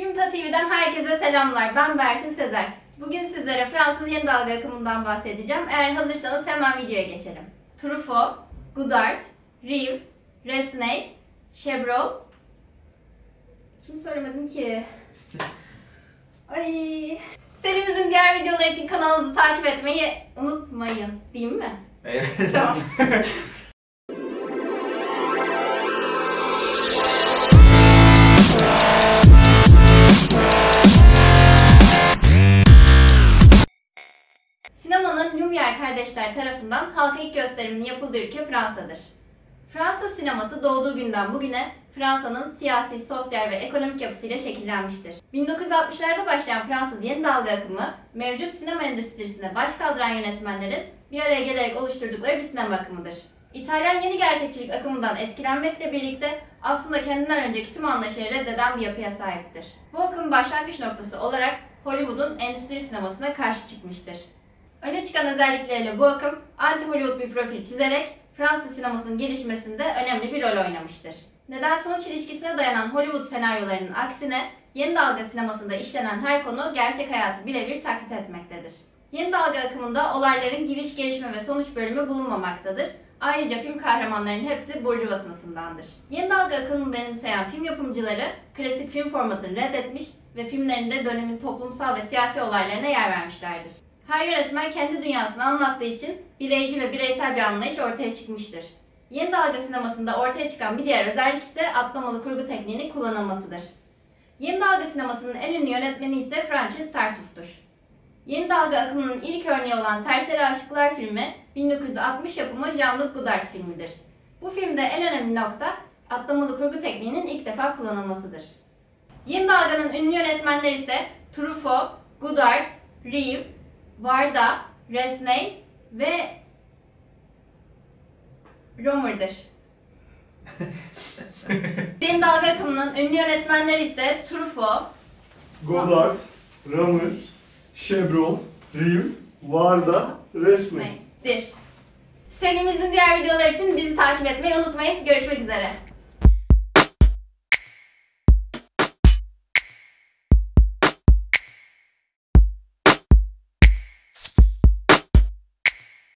Filmta TV'den herkese selamlar. Ben Berfin Sezer. Bugün sizlere Fransız yeni dalga akımından bahsedeceğim. Eğer hazırsanız hemen videoya geçelim. Truffaut, Godard, Rive, Resnay, Chabrol. Kim söylemedim ki? Ay. Serimizin diğer videoları için kanalımızı takip etmeyi unutmayın. Değil mi? Evet. Tamam. Sinemanın Lumière kardeşler tarafından halka ilk gösteriminin yapıldığı ülke Fransa'dır. Fransız sineması doğduğu günden bugüne Fransa'nın siyasi, sosyal ve ekonomik yapısıyla şekillenmiştir. 1960'larda başlayan Fransız yeni dalga akımı, mevcut sinema endüstrisine baş kaldıran yönetmenlerin bir araya gelerek oluşturdukları bir sinema akımıdır. İtalyan yeni gerçekçilik akımından etkilenmekle birlikte aslında kendinden önceki tüm anlayışları reddeden bir yapıya sahiptir. Bu akımın başlangıç noktası olarak Hollywood'un endüstri sinemasına karşı çıkmıştır. Öne çıkan özellikleriyle bu akım anti-Hollywood bir profil çizerek Fransız sinemasının gelişmesinde önemli bir rol oynamıştır. Neden-sonuç ilişkisine dayanan Hollywood senaryolarının aksine yeni dalga sinemasında işlenen her konu gerçek hayatı birebir taklit etmektedir. Yeni dalga akımında olayların giriş, gelişme ve sonuç bölümü bulunmamaktadır. Ayrıca film kahramanlarının hepsi burjuva sınıfındandır. Yeni dalga akımını benimseyen film yapımcıları klasik film formatını reddetmiş ve filmlerinde dönemin toplumsal ve siyasi olaylarına yer vermişlerdir. Her yönetmen kendi dünyasını anlattığı için bireyci ve bireysel bir anlayış ortaya çıkmıştır. Yeni dalga sinemasında ortaya çıkan bir diğer özellik ise atlamalı kurgu tekniğinin kullanılmasıdır. Yeni dalga sinemasının en ünlü yönetmeni ise Francis Tartuffe'dur. Yeni dalga akımının ilk örneği olan Serseri Aşıklar filmi 1960 yapımı Jean-Luc Godard filmidir. Bu filmde en önemli nokta atlamalı kurgu tekniğinin ilk defa kullanılmasıdır. Yeni dalganın ünlü yönetmenleri ise Truffaut, Godard, Reeve, Varda, Resnay ve Romer'dır. Yeni dalga akımının ünlü yönetmenleri ise Truffaut, Godard, Ramer, Chevron, Rive, Varda, Resnay. Resnay'dir. Serimizin diğer videoları için bizi takip etmeyi unutmayın. Görüşmek üzere.